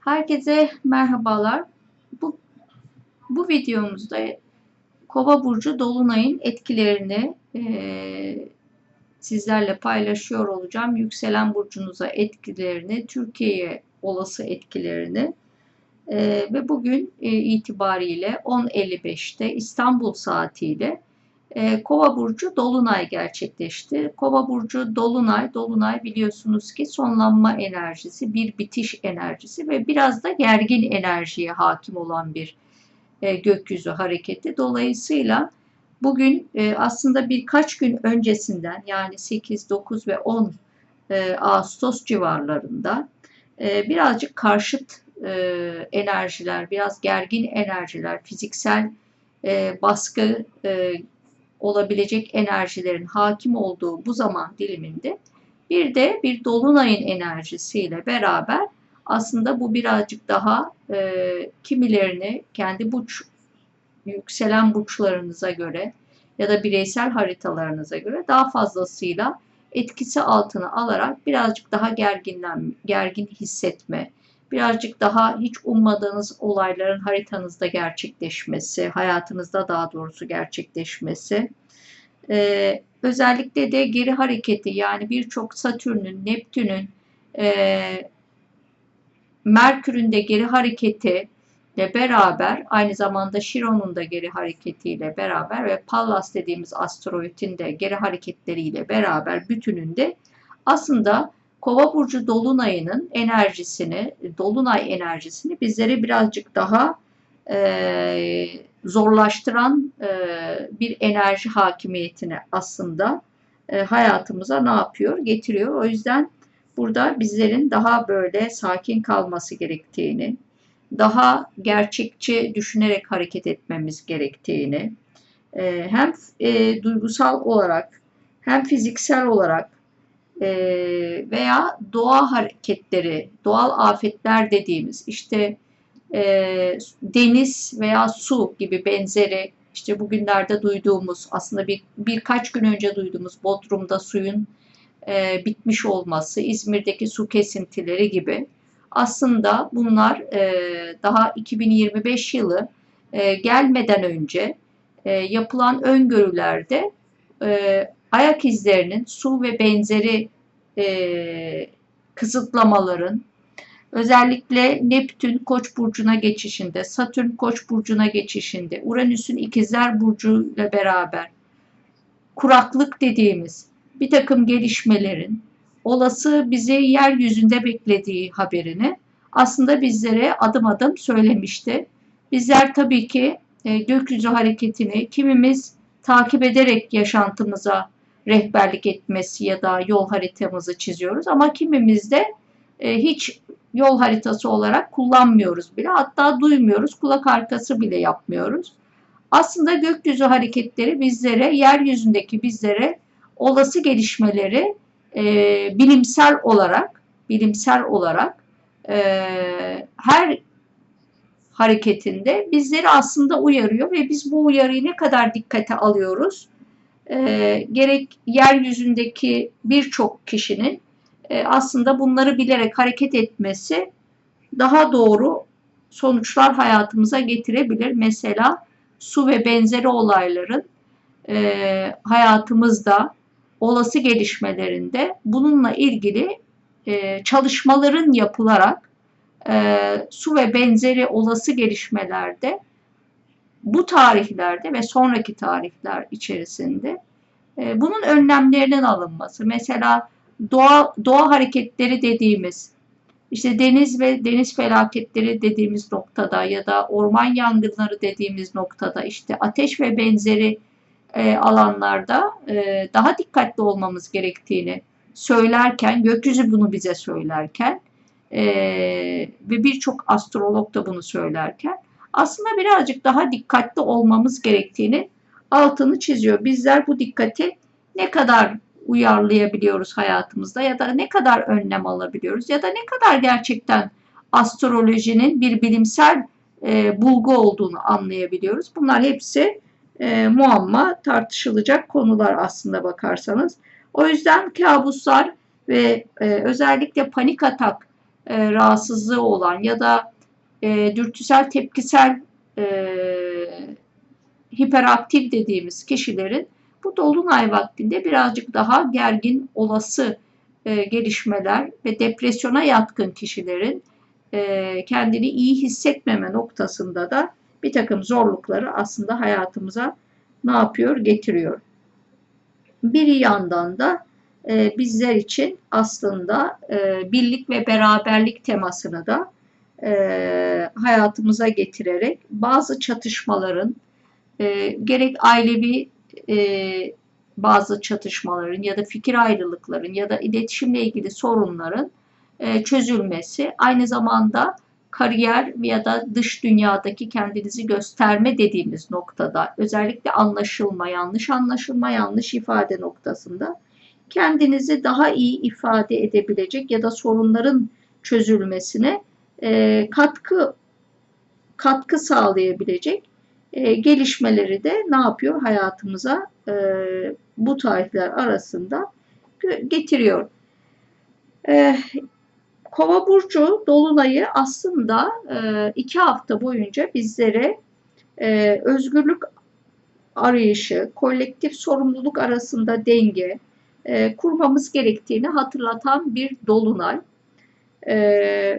Herkese merhabalar. Bu bu videomuzda Kova burcu dolunayın etkilerini eee, sizlerle paylaşıyor olacağım. Yükselen burcunuza etkilerini, Türkiye'ye olası etkilerini Eee, ve bugün e, itibariyle 10.55'te İstanbul saatiyle e, Kova burcu dolunay gerçekleşti. Kova burcu dolunay, dolunay biliyorsunuz ki sonlanma enerjisi, bir bitiş enerjisi ve biraz da gergin enerjiye hakim olan bir e, gökyüzü hareketi. Dolayısıyla bugün e, aslında birkaç gün öncesinden yani 8, 9 ve 10 e, Ağustos civarlarında e, birazcık karşıt e, enerjiler, biraz gergin enerjiler, fiziksel e, baskı e, olabilecek enerjilerin hakim olduğu bu zaman diliminde bir de bir dolunayın enerjisiyle beraber aslında bu birazcık daha e, kimilerini kendi burç yükselen burçlarınıza göre ya da bireysel haritalarınıza göre daha fazlasıyla etkisi altına alarak birazcık daha gerginlen, gergin hissetme, birazcık daha hiç ummadığınız olayların haritanızda gerçekleşmesi, hayatınızda daha doğrusu gerçekleşmesi, ee, özellikle de geri hareketi yani birçok Satürn'ün, Neptün'ün, e, Merkür'ün de geri hareketi ile beraber aynı zamanda Şiron'un da geri hareketiyle beraber ve Pallas dediğimiz asteroidin de geri hareketleriyle beraber bütününde aslında Kova burcu dolunayının enerjisini, dolunay enerjisini bizlere birazcık daha e, zorlaştıran e, bir enerji hakimiyetine aslında e, hayatımıza ne yapıyor? Getiriyor. O yüzden burada bizlerin daha böyle sakin kalması gerektiğini, daha gerçekçi düşünerek hareket etmemiz gerektiğini, e, hem e, duygusal olarak hem fiziksel olarak veya doğa hareketleri, doğal afetler dediğimiz işte e, deniz veya su gibi benzeri işte bugünlerde duyduğumuz aslında bir birkaç gün önce duyduğumuz Bodrum'da suyun e, bitmiş olması, İzmir'deki su kesintileri gibi. Aslında bunlar e, daha 2025 yılı e, gelmeden önce e, yapılan öngörülerde e, ayak izlerinin su ve benzeri e, kısıtlamaların özellikle Neptün Koç burcuna geçişinde, Satürn Koç burcuna geçişinde, Uranüs'ün ikizler burcu ile beraber kuraklık dediğimiz bir takım gelişmelerin olası bizi yeryüzünde beklediği haberini aslında bizlere adım adım söylemişti. Bizler tabii ki e, gökyüzü hareketini kimimiz takip ederek yaşantımıza rehberlik etmesi ya da yol haritamızı çiziyoruz ama kimimiz de e, hiç yol haritası olarak kullanmıyoruz bile. Hatta duymuyoruz, kulak arkası bile yapmıyoruz. Aslında gökyüzü hareketleri bizlere, yeryüzündeki bizlere olası gelişmeleri e, bilimsel olarak, bilimsel olarak e, her hareketinde bizleri aslında uyarıyor ve biz bu uyarıyı ne kadar dikkate alıyoruz? E, gerek yeryüzündeki birçok kişinin e, aslında bunları bilerek hareket etmesi daha doğru sonuçlar hayatımıza getirebilir. Mesela su ve benzeri olayların e, hayatımızda olası gelişmelerinde bununla ilgili e, çalışmaların yapılarak e, su ve benzeri olası gelişmelerde bu tarihlerde ve sonraki tarihler içerisinde e, bunun önlemlerinin alınması. Mesela doğa, doğa hareketleri dediğimiz işte deniz ve deniz felaketleri dediğimiz noktada ya da orman yangınları dediğimiz noktada işte ateş ve benzeri e, alanlarda e, daha dikkatli olmamız gerektiğini söylerken, gökyüzü bunu bize söylerken e, ve birçok astrolog da bunu söylerken aslında birazcık daha dikkatli olmamız gerektiğini altını çiziyor. Bizler bu dikkati ne kadar uyarlayabiliyoruz hayatımızda ya da ne kadar önlem alabiliyoruz ya da ne kadar gerçekten astrolojinin bir bilimsel e, bulgu olduğunu anlayabiliyoruz. Bunlar hepsi e, muamma tartışılacak konular aslında bakarsanız. O yüzden kabuslar ve e, özellikle panik atak e, rahatsızlığı olan ya da e, dürtüsel tepkisel e, hiperaktif dediğimiz kişilerin bu dolunay vaktinde birazcık daha gergin olası e, gelişmeler ve depresyona yatkın kişilerin e, kendini iyi hissetmeme noktasında da bir takım zorlukları aslında hayatımıza ne yapıyor? Getiriyor. Bir yandan da e, bizler için aslında e, birlik ve beraberlik temasını da e, hayatımıza getirerek bazı çatışmaların e, gerek ailevi e, bazı çatışmaların ya da fikir ayrılıkların ya da iletişimle ilgili sorunların e, çözülmesi aynı zamanda kariyer ya da dış dünyadaki kendinizi gösterme dediğimiz noktada özellikle anlaşılma, yanlış anlaşılma, yanlış ifade noktasında kendinizi daha iyi ifade edebilecek ya da sorunların çözülmesine e, katkı katkı sağlayabilecek e, gelişmeleri de ne yapıyor hayatımıza e, bu tarihler arasında getiriyor. E, Kova burcu dolunayı aslında e, iki hafta boyunca bizlere e, özgürlük arayışı, kolektif sorumluluk arasında denge e, kurmamız gerektiğini hatırlatan bir dolunay. E,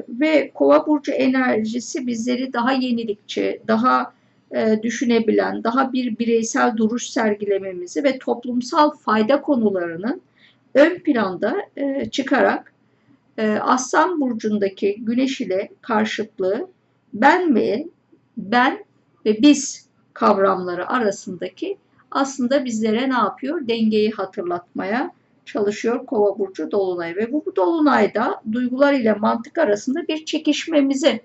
ve Kova burcu enerjisi bizleri daha yenilikçi, daha e, düşünebilen, daha bir bireysel duruş sergilememizi ve toplumsal fayda konularının ön planda e, çıkarak e, Aslan burcundaki Güneş ile karşıtlığı ben ve ben ve biz kavramları arasındaki aslında bizlere ne yapıyor? Dengeyi hatırlatmaya çalışıyor Kova burcu dolunay ve bu, bu dolunayda duygular ile mantık arasında bir çekişmemizi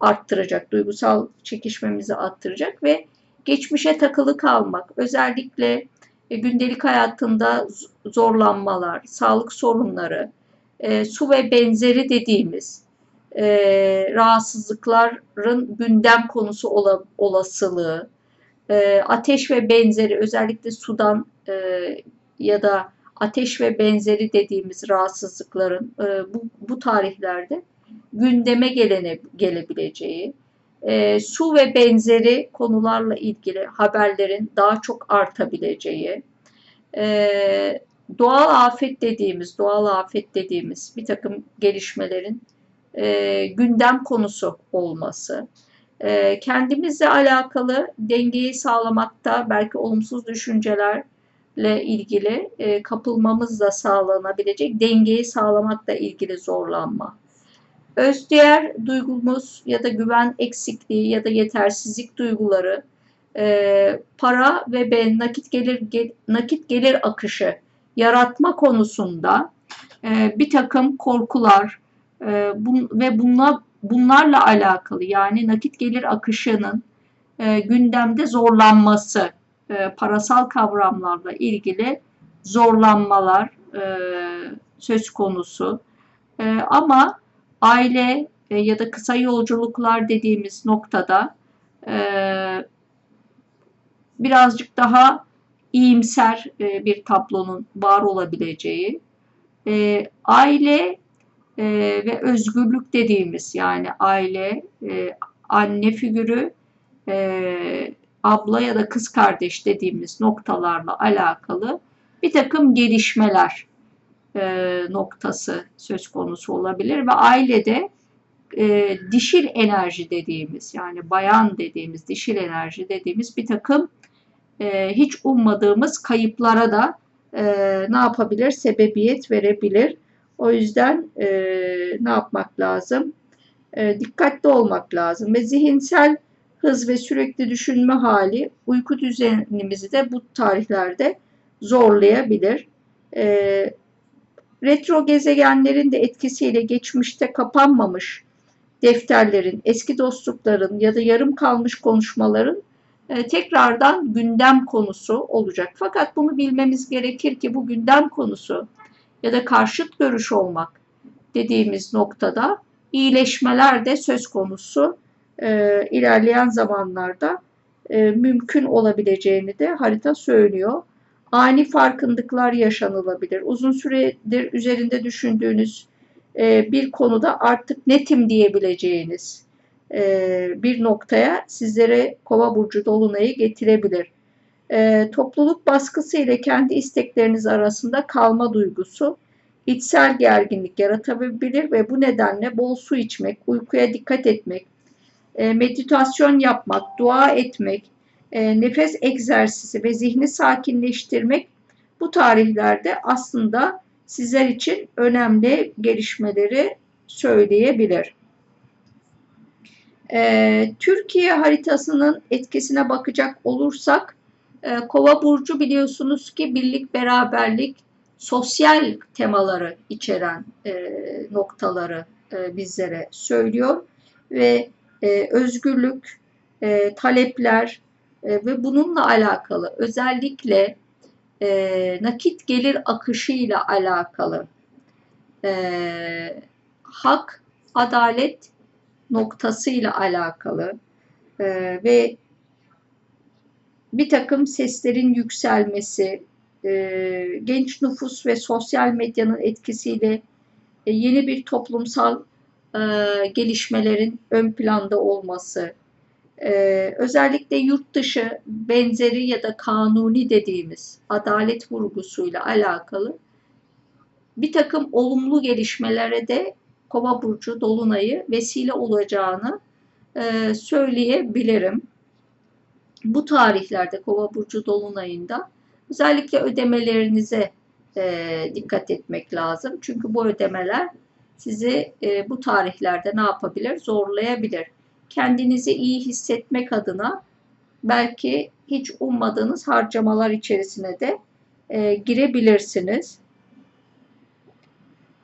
arttıracak, duygusal çekişmemizi arttıracak ve geçmişe takılı kalmak, özellikle e, gündelik hayatında zorlanmalar, sağlık sorunları, e, su ve benzeri dediğimiz e, rahatsızlıkların gündem konusu ola, olasılığı, ateş ve benzeri özellikle sudan ya da ateş ve benzeri dediğimiz rahatsızlıkların e, bu, bu tarihlerde gündeme gelene, gelebileceği, e, su ve benzeri konularla ilgili haberlerin daha çok artabileceği, e, doğal afet dediğimiz, doğal afet dediğimiz bir takım gelişmelerin e, gündem konusu olması, e, kendimizle alakalı dengeyi sağlamakta belki olumsuz düşüncelerle ilgili e, kapılmamızla sağlanabilecek dengeyi sağlamakla ilgili zorlanma. Özdiğer duygumuz ya da güven eksikliği ya da yetersizlik duyguları, e, para ve ben nakit gelir gel, nakit gelir akışı yaratma konusunda e, bir takım korkular e, bun, ve bunla, bunlarla alakalı yani nakit gelir akışının e, gündemde zorlanması, e, parasal kavramlarla ilgili zorlanmalar e, söz konusu. E, ama aile ya da kısa yolculuklar dediğimiz noktada birazcık daha iyimser bir tablonun var olabileceği, aile ve özgürlük dediğimiz yani aile, anne figürü, abla ya da kız kardeş dediğimiz noktalarla alakalı bir takım gelişmeler e, noktası söz konusu olabilir ve ailede e, dişil enerji dediğimiz yani bayan dediğimiz dişil enerji dediğimiz bir takım e, hiç ummadığımız kayıplara da e, ne yapabilir? Sebebiyet verebilir. O yüzden e, ne yapmak lazım? E, dikkatli olmak lazım ve zihinsel hız ve sürekli düşünme hali uyku düzenimizi de bu tarihlerde zorlayabilir. E, retro gezegenlerin de etkisiyle geçmişte kapanmamış defterlerin, eski dostlukların ya da yarım kalmış konuşmaların e, tekrardan gündem konusu olacak. Fakat bunu bilmemiz gerekir ki bu gündem konusu ya da karşıt görüş olmak dediğimiz noktada iyileşmeler de söz konusu e, ilerleyen zamanlarda e, mümkün olabileceğini de harita söylüyor. Ani farkındıklar yaşanılabilir. Uzun süredir üzerinde düşündüğünüz e, bir konuda artık netim diyebileceğiniz e, bir noktaya sizlere kova burcu dolunayı getirebilir. E, topluluk baskısı ile kendi istekleriniz arasında kalma duygusu içsel gerginlik yaratabilir ve bu nedenle bol su içmek, uykuya dikkat etmek, e, meditasyon yapmak, dua etmek, e, nefes egzersizi ve zihni sakinleştirmek bu tarihlerde aslında sizler için önemli gelişmeleri söyleyebilir. E, Türkiye haritasının etkisine bakacak olursak, Kova burcu biliyorsunuz ki birlik, beraberlik, sosyal temaları içeren noktaları bizlere söylüyor ve özgürlük, talepler, e, ve bununla alakalı özellikle e, nakit gelir akışı ile alakalı e, hak, adalet noktasıyla alakalı e, ve bir takım seslerin yükselmesi, e, genç nüfus ve sosyal medyanın etkisiyle e, yeni bir toplumsal e, gelişmelerin ön planda olması, ee, özellikle yurt dışı benzeri ya da kanuni dediğimiz adalet vurgusuyla alakalı bir takım olumlu gelişmelere de Kova burcu dolunayı vesile olacağını e, söyleyebilirim. Bu tarihlerde Kova burcu dolunayında özellikle ödemelerinize e, dikkat etmek lazım. Çünkü bu ödemeler sizi e, bu tarihlerde ne yapabilir? Zorlayabilir kendinizi iyi hissetmek adına belki hiç ummadığınız harcamalar içerisine de e, girebilirsiniz.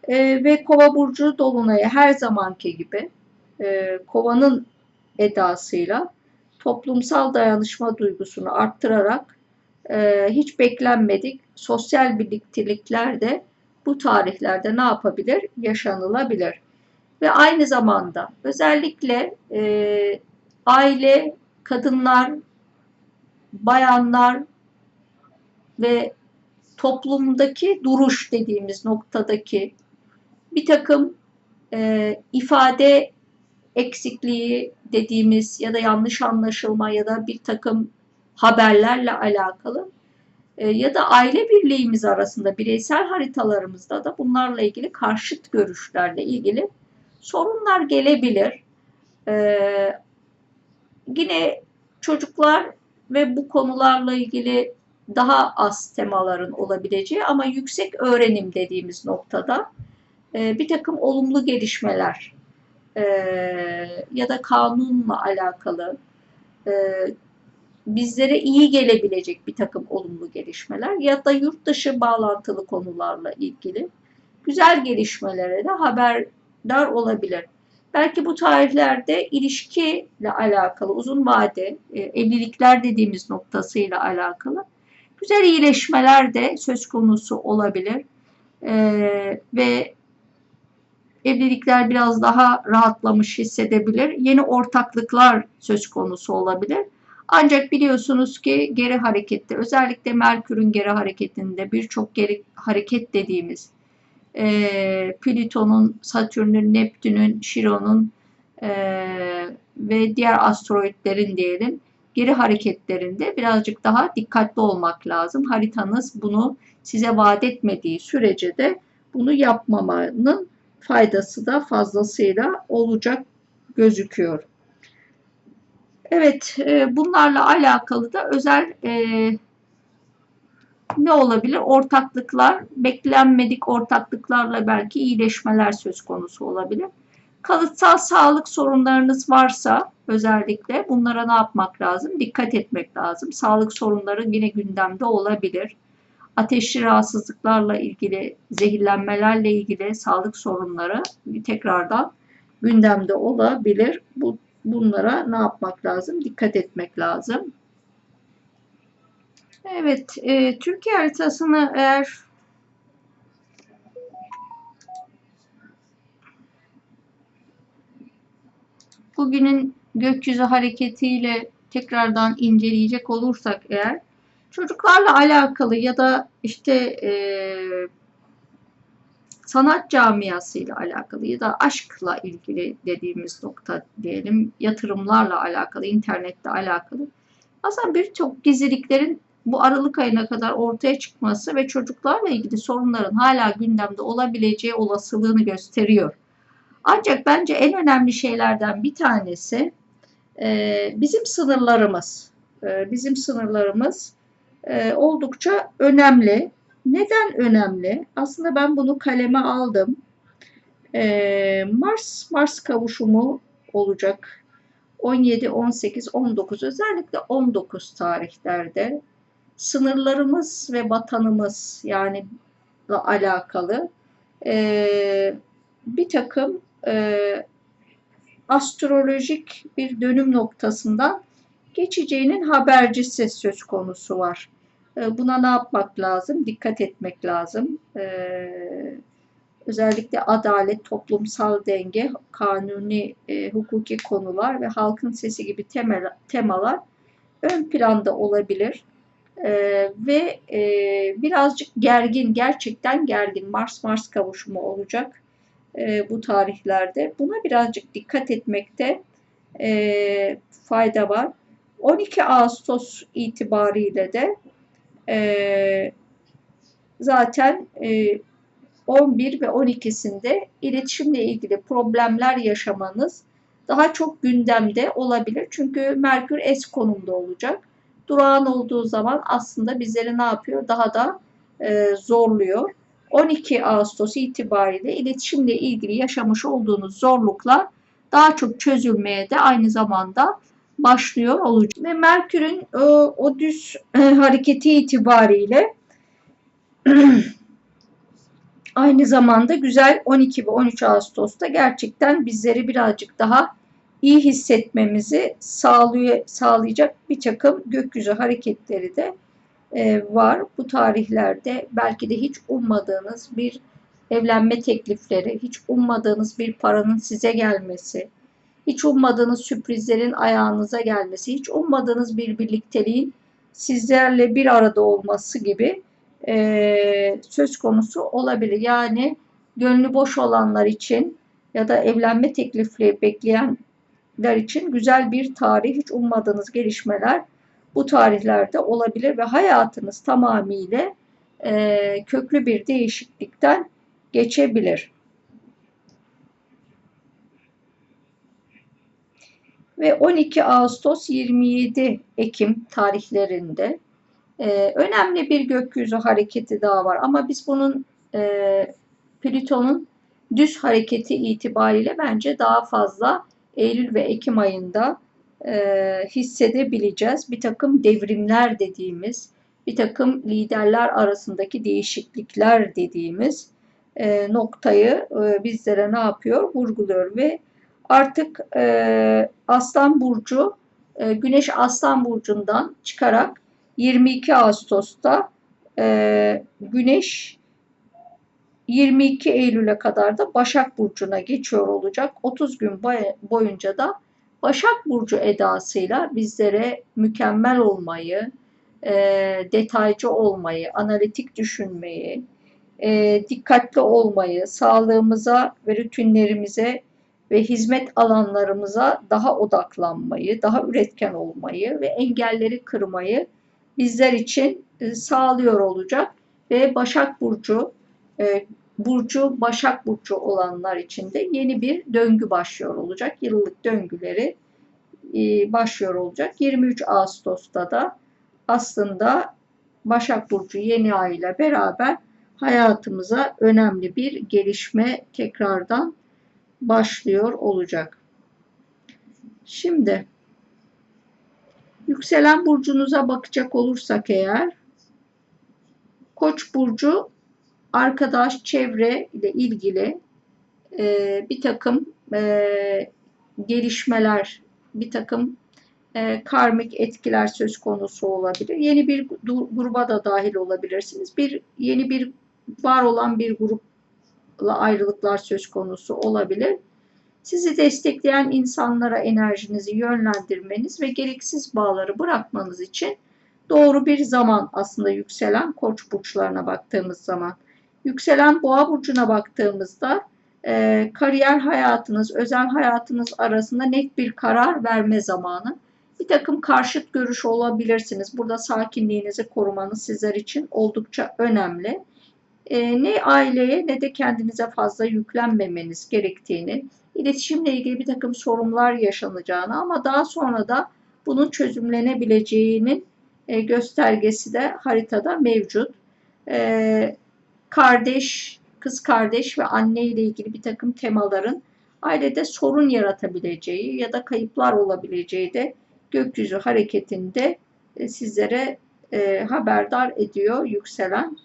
E, ve kova burcu dolunayı her zamanki gibi e, kovanın edasıyla toplumsal dayanışma duygusunu arttırarak e, hiç beklenmedik sosyal birliktelikler de bu tarihlerde ne yapabilir? Yaşanılabilir ve aynı zamanda özellikle e, aile, kadınlar, bayanlar ve toplumdaki duruş dediğimiz noktadaki bir takım e, ifade eksikliği dediğimiz ya da yanlış anlaşılma ya da bir takım haberlerle alakalı ya da aile birliğimiz arasında bireysel haritalarımızda da bunlarla ilgili karşıt görüşlerle ilgili sorunlar gelebilir. Ee, yine çocuklar ve bu konularla ilgili daha az temaların olabileceği ama yüksek öğrenim dediğimiz noktada e, bir takım olumlu gelişmeler e, ya da kanunla alakalı e, bizlere iyi gelebilecek bir takım olumlu gelişmeler ya da yurt dışı bağlantılı konularla ilgili güzel gelişmelere de haber dar olabilir. Belki bu tarihlerde ilişkiyle alakalı uzun vade e, evlilikler dediğimiz noktasıyla alakalı güzel iyileşmeler de söz konusu olabilir. E, ve evlilikler biraz daha rahatlamış hissedebilir. Yeni ortaklıklar söz konusu olabilir. Ancak biliyorsunuz ki geri harekette özellikle Merkür'ün geri hareketinde birçok geri hareket dediğimiz e, Plüton'un, Satürn'ün, Neptün'ün, Şiron'un e, ve diğer asteroidlerin diyelim geri hareketlerinde birazcık daha dikkatli olmak lazım. Haritanız bunu size vaat etmediği sürece de bunu yapmamanın faydası da fazlasıyla olacak gözüküyor. Evet, e, bunlarla alakalı da özel e, ne olabilir? Ortaklıklar, beklenmedik ortaklıklarla belki iyileşmeler söz konusu olabilir. Kalıtsal sağlık sorunlarınız varsa özellikle bunlara ne yapmak lazım? Dikkat etmek lazım. Sağlık sorunları yine gündemde olabilir. Ateşli rahatsızlıklarla ilgili, zehirlenmelerle ilgili sağlık sorunları tekrardan gündemde olabilir. Bu, bunlara ne yapmak lazım? Dikkat etmek lazım. Evet, e, Türkiye haritasını eğer bugünün gökyüzü hareketiyle tekrardan inceleyecek olursak eğer çocuklarla alakalı ya da işte e, sanat camiasıyla alakalı ya da aşkla ilgili dediğimiz nokta diyelim, yatırımlarla alakalı, internetle alakalı. Aslında birçok gizliliklerin bu Aralık ayına kadar ortaya çıkması ve çocuklarla ilgili sorunların hala gündemde olabileceği olasılığını gösteriyor. Ancak bence en önemli şeylerden bir tanesi e, bizim sınırlarımız. E, bizim sınırlarımız e, oldukça önemli. Neden önemli? Aslında ben bunu kaleme aldım. Mars Mars kavuşumu olacak. 17, 18, 19 özellikle 19 tarihlerde sınırlarımız ve vatanımız yani alakalı bir takım astrolojik bir dönüm noktasından geçeceğinin habercisi söz konusu var. Ee, buna ne yapmak lazım? Dikkat etmek lazım. Ee, özellikle adalet, toplumsal denge, kanuni, e, hukuki konular ve halkın sesi gibi temalar ön planda olabilir. Ee, ve e, birazcık gergin, gerçekten gergin Mars-Mars kavuşumu olacak bu tarihlerde. Buna birazcık dikkat etmekte e, fayda var. 12 Ağustos itibariyle de e, zaten e, 11 ve 12'sinde iletişimle ilgili problemler yaşamanız daha çok gündemde olabilir. Çünkü Merkür es konumda olacak. Durağan olduğu zaman aslında bizleri ne yapıyor? Daha da e, zorluyor. 12 Ağustos itibariyle iletişimle ilgili yaşamış olduğunuz zorluklar daha çok çözülmeye de aynı zamanda başlıyor olacak. Ve Merkür'ün o, o düz e, hareketi itibariyle aynı zamanda güzel 12 ve 13 Ağustos'ta gerçekten bizleri birazcık daha iyi hissetmemizi sağlıyor, sağlayacak bir takım gökyüzü hareketleri de e, var. Bu tarihlerde belki de hiç ummadığınız bir evlenme teklifleri, hiç ummadığınız bir paranın size gelmesi, hiç ummadığınız sürprizlerin ayağınıza gelmesi, hiç ummadığınız bir birlikteliğin sizlerle bir arada olması gibi e, söz konusu olabilir. Yani gönlü boş olanlar için ya da evlenme teklifi bekleyenler için güzel bir tarih, hiç ummadığınız gelişmeler bu tarihlerde olabilir ve hayatınız tamamıyla e, köklü bir değişiklikten geçebilir. Ve 12 Ağustos 27 Ekim tarihlerinde e, önemli bir gökyüzü hareketi daha var. Ama biz bunun e, Plüton'un düz hareketi itibariyle bence daha fazla Eylül ve Ekim ayında e, hissedebileceğiz. Bir takım devrimler dediğimiz, bir takım liderler arasındaki değişiklikler dediğimiz e, noktayı e, bizlere ne yapıyor? Vurguluyor ve artık e, Aslan Burcu, e, Güneş Aslan Burcu'ndan çıkarak 22 Ağustos'ta e, Güneş 22 Eylül'e kadar da Başak Burcu'na geçiyor olacak. 30 gün boyunca da Başak Burcu edasıyla bizlere mükemmel olmayı, e, detaycı olmayı, analitik düşünmeyi, e, dikkatli olmayı, sağlığımıza ve rutinlerimize ve hizmet alanlarımıza daha odaklanmayı, daha üretken olmayı ve engelleri kırmayı bizler için e, sağlıyor olacak ve Başak Burcu e, burcu Başak burcu olanlar için de yeni bir döngü başlıyor olacak. Yıllık döngüleri e, başlıyor olacak. 23 Ağustos'ta da aslında Başak burcu yeni ay ile beraber hayatımıza önemli bir gelişme tekrardan başlıyor olacak. Şimdi yükselen burcunuza bakacak olursak eğer Koç burcu arkadaş, çevre ile ilgili e, bir takım e, gelişmeler, bir takım e, karmik etkiler söz konusu olabilir. Yeni bir gruba da dahil olabilirsiniz. Bir yeni bir var olan bir grupla ayrılıklar söz konusu olabilir. Sizi destekleyen insanlara enerjinizi yönlendirmeniz ve gereksiz bağları bırakmanız için doğru bir zaman aslında yükselen koç burçlarına baktığımız zaman. Yükselen boğa burcuna baktığımızda e, kariyer hayatınız, özel hayatınız arasında net bir karar verme zamanı. Bir takım karşıt görüş olabilirsiniz. Burada sakinliğinizi korumanız sizler için oldukça önemli. E, ne aileye ne de kendinize fazla yüklenmemeniz gerektiğini, iletişimle ilgili bir takım sorunlar yaşanacağını ama daha sonra da bunun çözümlenebileceğinin e, göstergesi de haritada mevcut. E, kardeş, kız kardeş ve anne ile ilgili bir takım temaların ailede sorun yaratabileceği ya da kayıplar olabileceği de gökyüzü hareketinde e, sizlere e, haberdar ediyor yükselen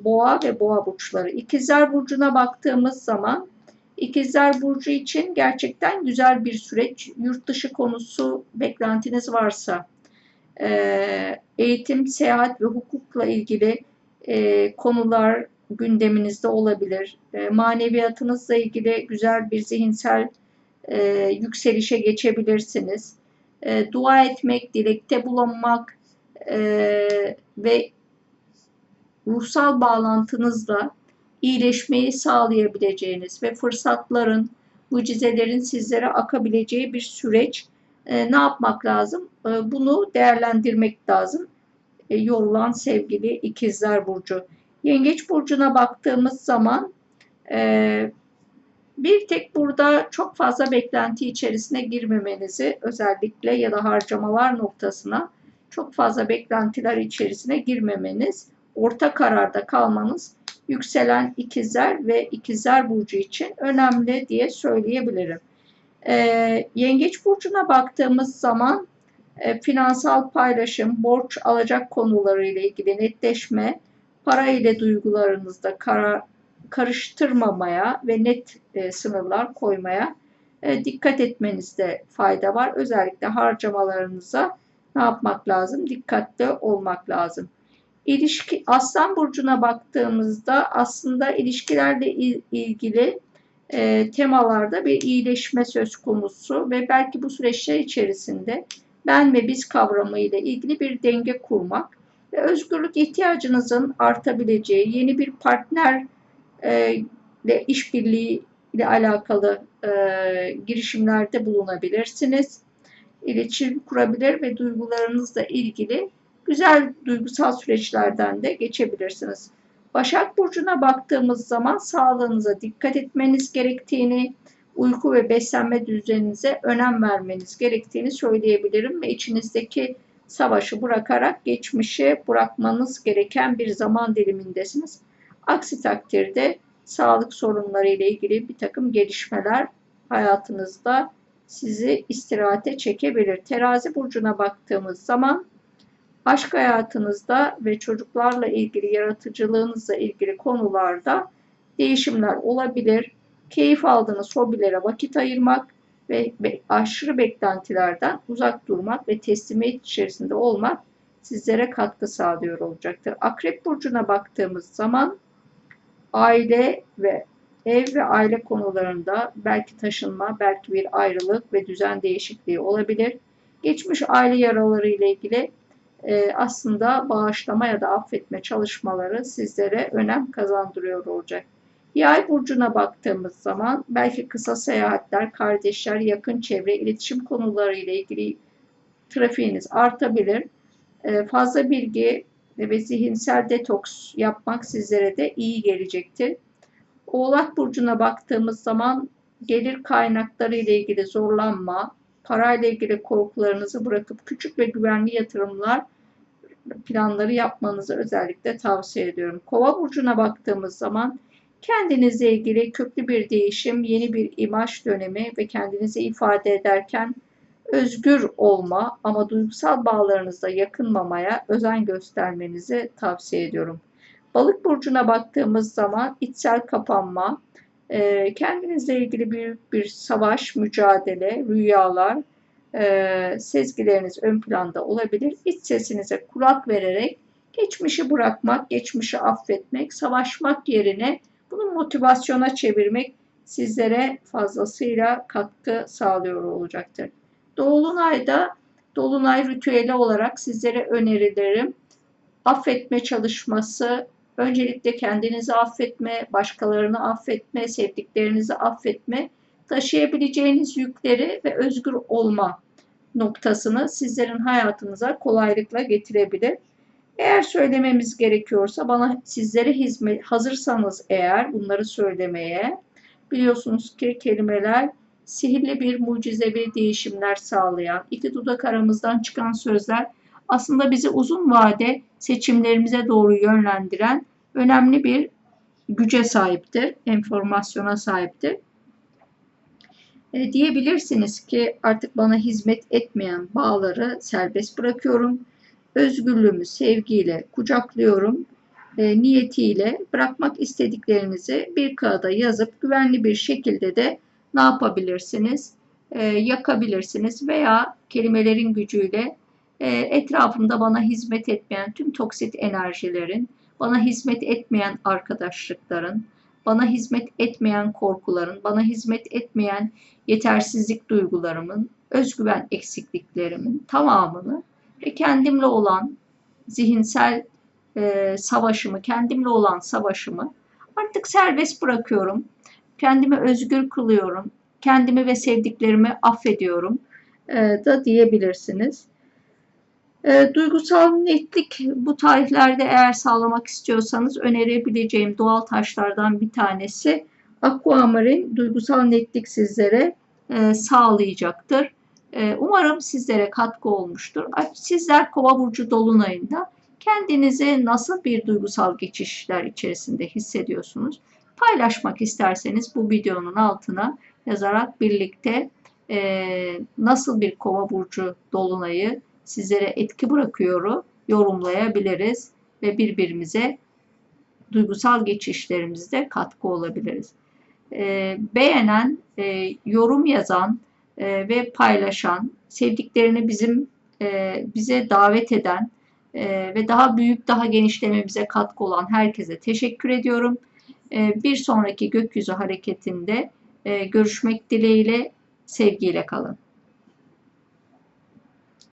boğa ve boğa burçları. İkizler burcuna baktığımız zaman İkizler Burcu için gerçekten güzel bir süreç. Yurt dışı konusu beklentiniz varsa, eğitim, seyahat ve hukukla ilgili konular gündeminizde olabilir. Maneviyatınızla ilgili güzel bir zihinsel yükselişe geçebilirsiniz. Dua etmek, dilekte bulunmak ve ruhsal bağlantınızla iyileşmeyi sağlayabileceğiniz ve fırsatların, mucizelerin sizlere akabileceği bir süreç. E, ne yapmak lazım? E, bunu değerlendirmek lazım. E, yorulan sevgili ikizler burcu. Yengeç burcuna baktığımız zaman e, bir tek burada çok fazla beklenti içerisine girmemenizi özellikle ya da harcamalar noktasına çok fazla beklentiler içerisine girmemeniz, orta kararda kalmanız yükselen ikizler ve ikizler burcu için önemli diye söyleyebilirim. E, Yengeç burcuna baktığımız zaman e, finansal paylaşım, borç alacak konuları ile ilgili netleşme, para ile duygularınızda karar, karıştırmamaya ve net e, sınırlar koymaya e, dikkat etmenizde fayda var. Özellikle harcamalarınıza ne yapmak lazım? Dikkatli olmak lazım. İlişki, Aslan Burcu'na baktığımızda aslında ilişkilerle ilgili e, temalarda bir iyileşme söz konusu ve belki bu süreçler içerisinde ben ve biz kavramı ile ilgili bir denge kurmak ve özgürlük ihtiyacınızın artabileceği yeni bir partner e, ile işbirliği ile alakalı e, girişimlerde bulunabilirsiniz. İletişim kurabilir ve duygularınızla ilgili güzel duygusal süreçlerden de geçebilirsiniz. Başak Burcu'na baktığımız zaman sağlığınıza dikkat etmeniz gerektiğini, uyku ve beslenme düzeninize önem vermeniz gerektiğini söyleyebilirim ve içinizdeki savaşı bırakarak geçmişe bırakmanız gereken bir zaman dilimindesiniz. Aksi takdirde sağlık sorunları ile ilgili bir takım gelişmeler hayatınızda sizi istirahate çekebilir. Terazi burcuna baktığımız zaman aşk hayatınızda ve çocuklarla ilgili yaratıcılığınızla ilgili konularda değişimler olabilir. Keyif aldığınız hobilere vakit ayırmak ve aşırı beklentilerden uzak durmak ve teslimiyet içerisinde olmak sizlere katkı sağlıyor olacaktır. Akrep burcuna baktığımız zaman aile ve ev ve aile konularında belki taşınma, belki bir ayrılık ve düzen değişikliği olabilir. Geçmiş aile yaraları ile ilgili e, aslında bağışlama ya da affetme çalışmaları sizlere önem kazandırıyor olacak. Yay burcuna baktığımız zaman belki kısa seyahatler, kardeşler, yakın çevre, iletişim konuları ile ilgili trafiğiniz artabilir. E, fazla bilgi ve zihinsel detoks yapmak sizlere de iyi gelecektir. Oğlak burcuna baktığımız zaman gelir kaynakları ile ilgili zorlanma, parayla ilgili korkularınızı bırakıp küçük ve güvenli yatırımlar planları yapmanızı özellikle tavsiye ediyorum. Kova burcuna baktığımız zaman kendinizle ilgili köklü bir değişim, yeni bir imaj dönemi ve kendinizi ifade ederken özgür olma ama duygusal bağlarınızda yakınmamaya özen göstermenizi tavsiye ediyorum. Balık burcuna baktığımız zaman içsel kapanma, kendinizle ilgili büyük bir savaş, mücadele, rüyalar, e, sezgileriniz ön planda olabilir. İç sesinize kulak vererek geçmişi bırakmak, geçmişi affetmek, savaşmak yerine bunu motivasyona çevirmek sizlere fazlasıyla katkı sağlıyor olacaktır. Dolunayda Dolunay ritüeli olarak sizlere önerilerim affetme çalışması Öncelikle kendinizi affetme, başkalarını affetme, sevdiklerinizi affetme, taşıyabileceğiniz yükleri ve özgür olma noktasını sizlerin hayatınıza kolaylıkla getirebilir. Eğer söylememiz gerekiyorsa bana sizlere hizmet hazırsanız eğer bunları söylemeye biliyorsunuz ki kelimeler sihirli bir mucizevi değişimler sağlayan, iki dudak aramızdan çıkan sözler aslında bizi uzun vade seçimlerimize doğru yönlendiren önemli bir güce sahiptir, enformasyona sahiptir. E, diyebilirsiniz ki artık bana hizmet etmeyen bağları serbest bırakıyorum. Özgürlüğümü sevgiyle kucaklıyorum. E, niyetiyle bırakmak istediklerinizi bir kağıda yazıp güvenli bir şekilde de ne yapabilirsiniz? E, yakabilirsiniz veya kelimelerin gücüyle e, etrafımda bana hizmet etmeyen tüm toksit enerjilerin, bana hizmet etmeyen arkadaşlıkların, bana hizmet etmeyen korkuların, bana hizmet etmeyen yetersizlik duygularımın, özgüven eksikliklerimin tamamını ve kendimle olan zihinsel e, savaşımı, kendimle olan savaşımı artık serbest bırakıyorum. Kendimi özgür kılıyorum. Kendimi ve sevdiklerimi affediyorum e, da diyebilirsiniz. E, duygusal netlik bu tarihlerde eğer sağlamak istiyorsanız önerebileceğim doğal taşlardan bir tanesi aquamarin duygusal netlik sizlere e, sağlayacaktır. E, umarım sizlere katkı olmuştur. Sizler Kova burcu dolunayında kendinizi nasıl bir duygusal geçişler içerisinde hissediyorsunuz? Paylaşmak isterseniz bu videonun altına yazarak birlikte e, nasıl bir Kova burcu dolunayı sizlere etki bırakıyor yorumlayabiliriz ve birbirimize duygusal geçişlerimizde katkı olabiliriz. E, beğenen, e, yorum yazan e, ve paylaşan, sevdiklerini bizim e, bize davet eden e, ve daha büyük, daha genişlememize katkı olan herkese teşekkür ediyorum. E, bir sonraki gökyüzü hareketinde e, görüşmek dileğiyle, sevgiyle kalın.